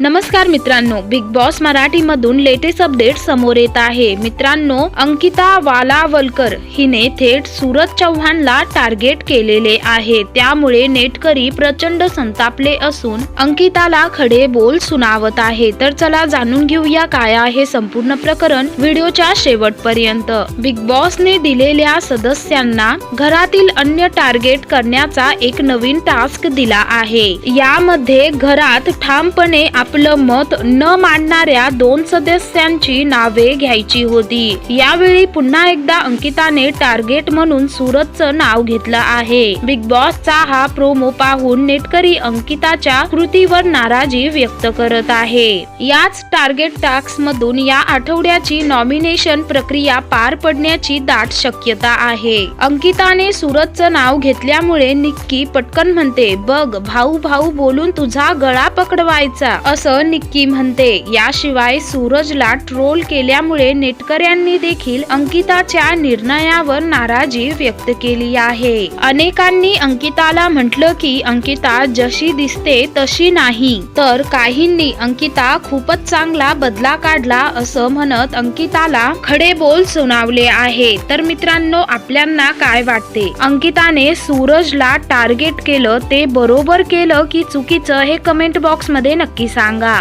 नमस्कार मित्रांनो big boss Marathi मधून लेटेस्ट अपडेट समोर येत आहे. मित्रांनो अंकिता वालावलकर हिने थेट सूरज चव्हाणला टार्गेट केलेले आहे. त्यामुळे नेटकरी प्रचंड संतापले असून अंकिताला खडे बोल सुनावत आहे. तर चला जाणून घेऊया काय आहे संपूर्ण प्रकरण व्हिडिओच्या शेवटपर्यंत. बिग बॉसने दिलेल्या सदस्यांना घरातील अन्य टार्गेट करण्याचा एक नवीन टास्क दिला आहे. यामध्ये घरात ठामपणे आपलं मत न मांडणाऱ्या दोन सदस्यांची नावे घ्यायची होती. यावेळी पुन्हा एकदा अंकिताने टार्गेट म्हणून सूरजचं नाव घेतलं आहे. बिग बॉसचा हा प्रोमो पाहून नेटकरी अंकिताच्या कृतीवर नाराजी व्यक्त करत आहे. याच टार्गेट टास्क मधून या आठवड्याची नॉमिनेशन प्रक्रिया पार पडण्याची दाट शक्यता आहे. अंकिताने सूरजचं नाव घेतल्यामुळे निक्की पटकन म्हणते बघ भाऊ भाऊ बोलून तुझा गळा पकडवायचा. असं निक्की म्हणते. याशिवाय सूरजला ट्रोल केल्यामुळे नेटकऱ्यांनी देखील अंकिताच्या निर्णयावर नाराजी व्यक्त केली आहे. अनेकांनी अंकिताला म्हटलं की अंकिता जशी दिसते तशी नाही. तर काहींनी अंकिता खूपच चांगला बदला काढला असं म्हणत अंकिताला खडे बोल सुनावले आहे. तर मित्रांनो आपल्यांना काय वाटते? अंकिताने सूरजला टार्गेट केलं ते बरोबर केलं की चुकीचं हे कमेंट बॉक्समध्ये नक्की सांग. tetangga.